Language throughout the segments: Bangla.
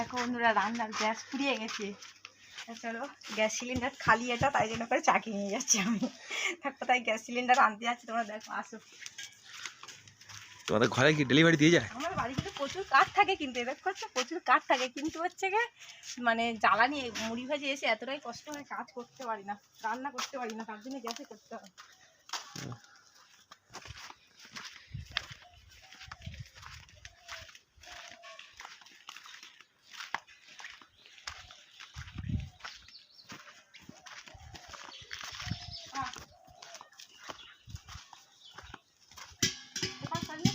দেখো বন্ধুরা রান্নার গ্যাস ফুরিয়ে গেছে। চলো গ্যাস সিলিন্ডার খালি এটা তাই জন্য করে চাকি নিয়ে যাচ্ছি আমি। থাকো তাই গ্যাস সিলিন্ডার আনতে যাচ্ছি তোমরা দেখো আসো। তোমাদের ঘরে কি ডেলিভারি দিয়ে যায়? আমার বাড়িতে তো প্রচুর কাঠ থাকে কিন্তু এবার করছে প্রচুর কাঠ থাকে। কিন্তু হচ্ছে গিয়ে মানে জ্বালানি মুড়ি ভাজি এসে এতটাই কষ্ট হয় কাজ করতে পারি না রান্না করতে পারি না তার জন্য গ্যাসে করতে হয় আহ। কোথায় চালিয়ে?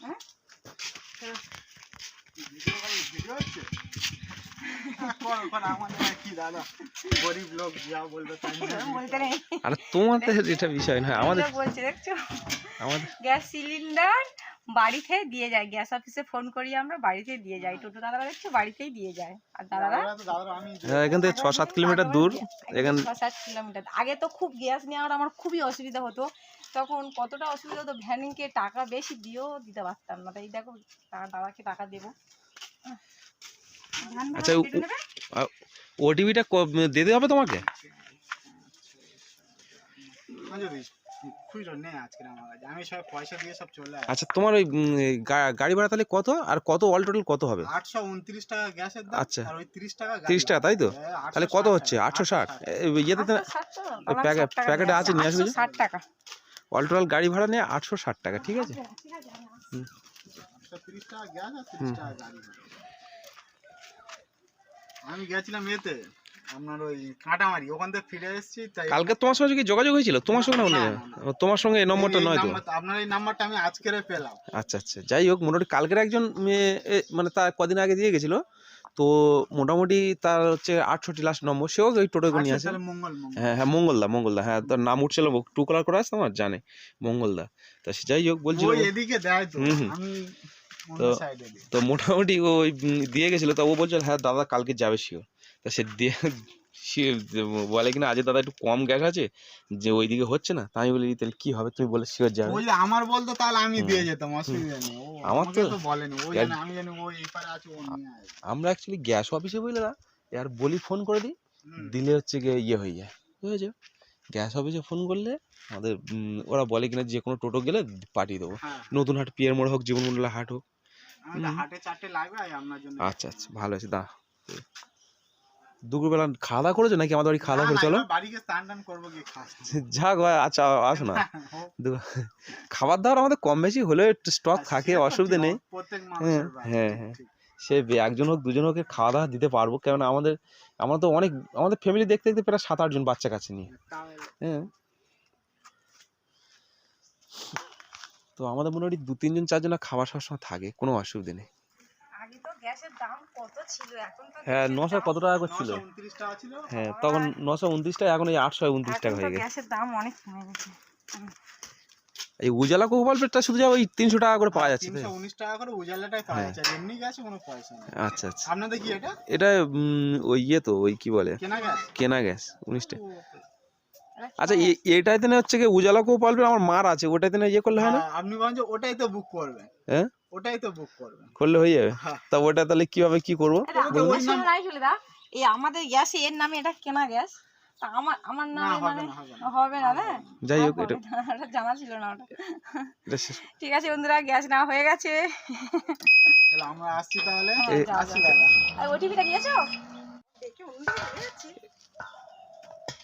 হ্যাঁ? চলো। গরিব লোক যা বলবে তাই বলতে নেই আর তোমাদের এটা বিষয় না আমাদের বলছে দেখছ? আমাদের গ্যাস সিলিন্ডার বাড়িতে দিয়ে যায় গ্যাস অফিসে ফোন করি আমরা বাড়িতে দিয়ে যাই টোটো দাদারা দেখছ বাড়িতেই দিয়ে যায়। আর দাদারা? হ্যাঁ, এখান থেকে ছ সাত কিলোমিটার দূর। এখান ছ সাত কিলোমিটার। আগে তো খুব গ্যাস নেওয়ার আমার খুবই অসুবিধা হতো। তখন কতটা অসুবিধা হতো? ভ্যানিংকে টাকা বেশি দিয়েও দিতে পারতাম না। তাই দেখো দাদাকে টাকা দেবো। আচ্ছা, ও- কেটে নেবে? ওটিভিটা দিতে হবে তোমাকে? আচ্ছা তোমার ওই গা- গাড়ি ভাড়া তাহলে কত? আর কত অল টোটাল কত হবে? আটশো উনত্রিশ টাকা গ্যাসের আচ্ছা। আর ওই তিরিশ টাকা তিরিশ টাকা তাই তো? হ্যাঁ, তাহলে কত হচ্ছে? আটশো ষাট? ইয়েতে প্যাকেট- আছে, আসো। নিয়ে আসবে? ষাট টাকা। অল টোটাল গাড়ি ভাড়া নিয়ে আটশো ষাট টাকা ঠিক আছে? ঠিক আমি তিরিশ টাকা গ্যাস আর তিরিশ টাকা গাড়ি আমি গেছিলাম এতে আপনার ওই কাঁটামারি ওখান থেকে ফিরে এসেছি তাই কালকে তোমার সঙ্গে কি যোগাযোগ হয়েছিল? তোমার সঙ্গে না তোমার সঙ্গে এই নম্বরটা নয় তো? আপনার এই নাম্বারটা আমি আজকের পেলাম। আচ্ছা আচ্ছা। যাই হোক মোটামুটি কালকের একজন মেয়ে মানে তার কদিন আগে দিয়ে গেছিল। তো মোটামুটি তার হচ্ছে আটষট্টি লাস্ট নম্বর। সেও ওই টোটো নিয়ে আচ্ছা, হ্যাঁ হ্যাঁ মঙ্গলদা মঙ্গলদা হ্যাঁ তোর নাম উঠছিল টু কালার করে আসতো আমার জানে। মঙ্গলদা তা সে যাই হোক বলছিল এদিকে দেয় হুম, হুম। তো- তো মোটামুটি ওই দিয়ে গেছিল তা ও বলছিল হ্যাঁ দাদা কালকে যাবে শিওর তা সে দিয়ে সে বলে কিনা আজ দাদা একটু কম গ্যাস আছে যে ওইদিকে হচ্ছে না। তাই আমি বলি তাহলে কি হবে? তুমি বলে শিওর যাবে। বললে আমার বলতো তাহলে আমি দিয়ে যেতাম অসুবিধা নেই। আমার তো- বলেনি। ও জানে আমি জানি ও এই পারে আছে ও আমরা অ্যাকচুয়ালি গ্যাস অফিসে বুঝলে না আর বলি ফোন করে দিই দিলে হচ্ছে গিয়ে ইয়ে হয়ে যায়। বুঝেছ গ্যাস অফিসে ফোন করলে আমাদের ওরা বলে কিনা যে কোনো টোটো গেলে পাঠিয়ে দেবো। হ্যাঁ। নতুন হাট পিয়ার মোড় হোক জীবনমন্ডলা হাট হোক। হাটে চারটে লাগবে আপনার জন্য আচ্ছা আচ্ছা ভালো আছে দা দুপুরবেলা খাওয়া দাওয়া করেছ নাকি আমাদের বাড়ি খাওয়া দাওয়া করে? চলো। যাক আচ্ছা আসো না। খাবার দাবার আমাদের কম বেশি হলেও একটু স্টক থাকে অসুবিধা নেই। হ্যাঁ, হ্যাঁ, হ্যাঁ। সে একজন হোক দুজন হোক খাওয়া দাওয়া দিতে পারব কেননা আমাদের আমরা তো অনেক আমাদের ফ্যামিলি দেখতে দেখতে প্রায় সাত আটজন বাচ্চা কাছে নিয়ে। হ্যাঁ। তো আমাদের মোটামুটি দু তিনজন চারজন খাবার সবসময় থাকে কোনো অসুবিধা নেই। আগে তো গ্যাসের দাম কত ছিল? এখন তো হ্যাঁ নশো কত টাকা করে ছিল? 929 টাকা ছিল। হ্যাঁ তখন নশো উনত্রিশ টাকা এখন এই আটশো উনত্রিশ টাকা হয়ে গেছে। গ্যাসের দাম অনেক কমে গেছে। এই উজালা কোপালপেটটা শুধু যা ওই তিনশো টাকা করে পাওয়া যাচ্ছে? 319 টাকা করে উজালাটাই পাওয়া হ্যাঁ। যাচ্ছে আর এমনি গ্যাসে কোনো পয়সা নেই। আচ্ছা আচ্ছা। আপনাদের কি এটা? এটা ওই ইয়ে তো ওই কি বলে? কেনা গ্যাস? কেনা গ্যাস উনিশ টাকা। আচ্ছা এ- এটাইতে না হচ্ছে কি উজালা কোপালপেট আমার মার আছে ওটাইতে না ইয়ে করলে হয় না? হ্যাঁ, আপনি বলেন যে ওটাই তো বুক করবেন। হ্যাঁ? ওটাই তো বুক করবেন। করলে হয়ে যাবে? হ্যাঁ। তা ওটা তাহলে কীভাবে কি করব? এটা বলুন। আমাদের সঙ্গে নাই চলে দা। এই আমাদের গ্যাস এর নামে এটা কেনা গ্যাস। তা আমার আমার না নামে হবে মানে হবে না। না না? যাই হোক এটা ওটা জানা ছিল না ওটা। ঠিক আছে বন্ধুরা গ্যাস নেওয়া হয়ে গেছে। তাহলে আমরা আসছি তাহলে। হ্যাঁ, আসছি দাদা আর ওটিপিটা নিয়েছো? দেখে অন্যদিকে চলে যাচ্ছি তা টেনে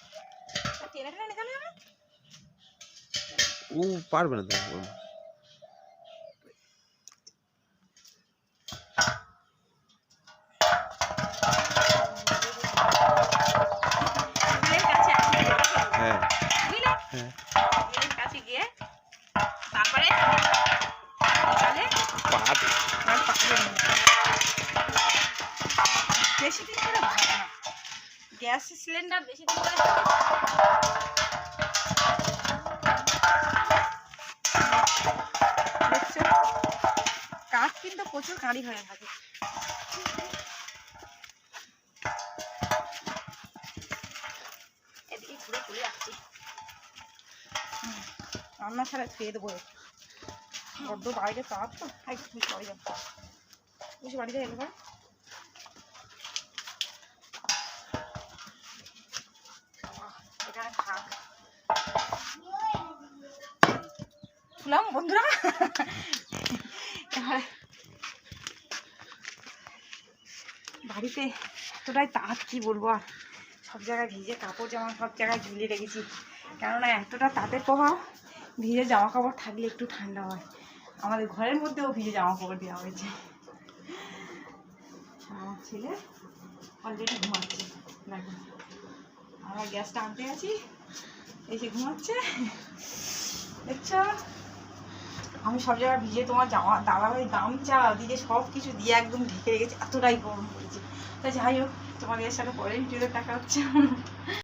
টেনে নিতে হবে ও পারবে না কাছে দেখে। হ্যাঁ হ্যাঁ গিয়ে তারপরে। বেশি দিন করে ভালো না গ্যাস সিলিন্ডার বেশি করে কাঠ কিন্তু প্রচুর কাঁড়ি হয়ে থাকে। এদিকে ঘুরে ঘুরে আসছি। রান্না ছাড়া খেয়ে দেবো বড্ড বাইরে তাপ তো একটু পরে যাব? বসে বাড়িতে এলো এখানে বন্ধুরা? বাড়িতে এতটাই তাঁত কি বলব আর? সব জায়গায় ভিজে কাপড় জামা সব জায়গায় ঝুলিয়ে রেখেছি। কেননা এতটা তাঁতের প্রভাব, ভিজে জামা কাপড় থাকলে একটু ঠান্ডা হয়। আমাদের ঘরের মধ্যেও ভিজে জামা কাপড় দেওয়া হয়েছে। আমার ছেলে অলরেডি ঘুমাচ্ছে। দেখো। আমরা গ্যাসটা আনতে আছি। এসে ঘুমাচ্ছে। আচ্ছা আমি সব জায়গায় ভিজে তোমার জামা, দাদাভাই চা দিয়ে সব কিছু দিয়ে একদম ঢেকে রেখেছি, এতটাই গরম পড়েছে। তা যাই হোক, তোমাদের সাথে পরে ভিডিওতে টাকা হচ্ছে।